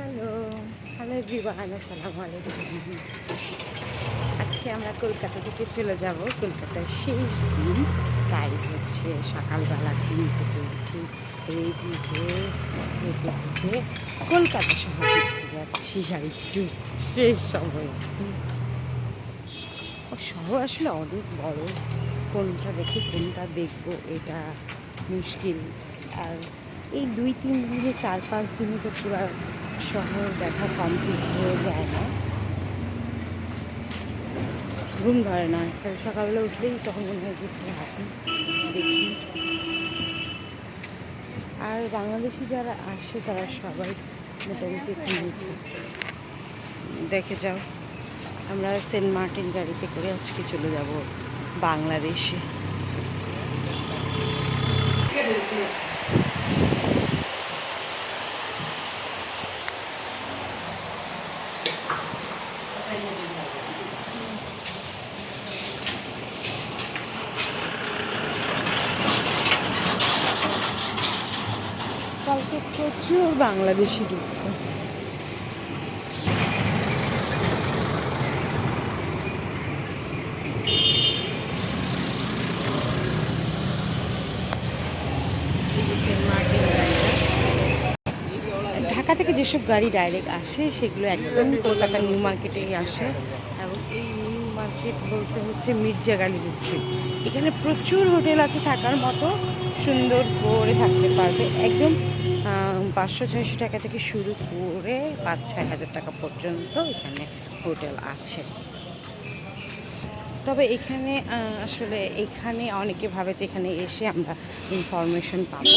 Hello. Hello everyone, আসসালামু আজকে আমরা কলকাতা থেকে চলে যাব। কলকাতার শেষ দিন। তাই হচ্ছে সকালবেলা ঘুম থেকে উঠি রেডি হয়ে কলকাতা শহর যাচ্ছি আর একটু শেষ সময়। ও, শহর আসলে অনেক বড়। কোনটা দেখে, কোনটা দেখব এটা মুশকিল। আর এই দুই, তিন দিনে, চার, পাঁচ দিনে তো পুরো শহর দেখা কমপ্লিট হয়ে যায় না। ঘুম ধরে না। সকালবেলা উঠলেই তখন মনে হয় ঘুরতে হাঁটি দেখি। আর বাংলাদেশি যারা আসে, তারা সবাই মোটামুটি একটু দেখে যাও, আমরা সেন্ট মার্টিন গাড়িতে করে আজকে চলে যাব বাংলাদেশে। কালকে প্রচুর বাংলাদেশি ঢুকছে। ঢাকা থেকে যেসব গাড়ি ডাইরেক্ট আসে, সেগুলো একদম কলকাতা নিউ মার্কেটেই আসে। এবং এই নিউ মার্কেট বলতে হচ্ছে মির্জা গালি ডিস্ট্রিক্ট এখানে প্রচুর হোটেল আছে থাকার মতো, সুন্দর করে থাকতে পারবে। একদম পাঁচশো ছয়শো টাকা থেকে শুরু করে পাঁচ ছয় হাজার টাকা পর্যন্ত এখানে হোটেল আছে। তবে এখানে আসলে এখানে অনেকে ভাবে যে এখানে এসে আমরা ইনফরমেশন পাবো।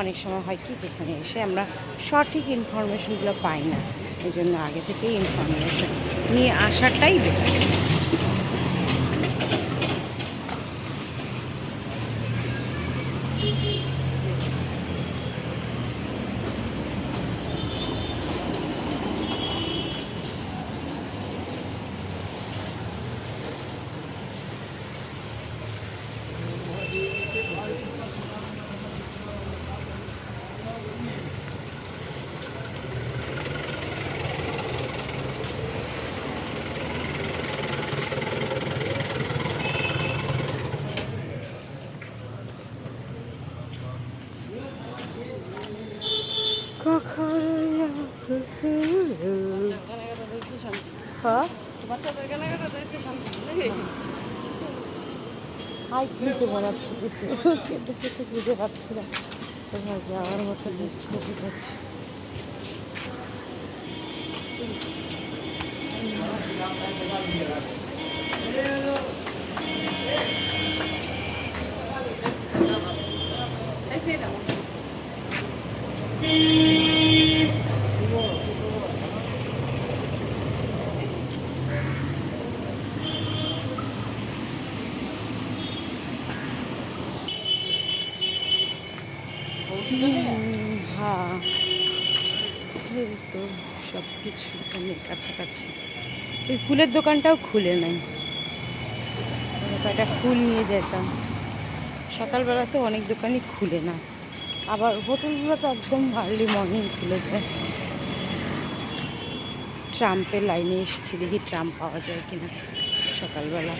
অনেক সময় হয় কি যেখানে এসে আমরা সঠিক ইনফরমেশনগুলো পাই না। এই জন্য আগে থেকেই ইনফরমেশন নিয়ে আসাটাই বেটার হাই খেতে বানাচ্ছি কিছু খেতে খেতে বুঝে পাচ্ছি না কোথাও যাওয়ার মতো বুঝতে পারছি তো সব কিছু কাছাকাছি এই ফুলের দোকানটাও খুলে নাই। কয়টা ফুল নিয়ে যেতাম। সকালবেলা তো অনেক দোকানই খুলে না। আবার হোটেলগুলো তো একদম আর্লি মর্নিং খুলে যায়। ট্রাম্পের লাইনে এসেছি, দেখি ট্রাম্প পাওয়া যায় কিনা সকালবেলা।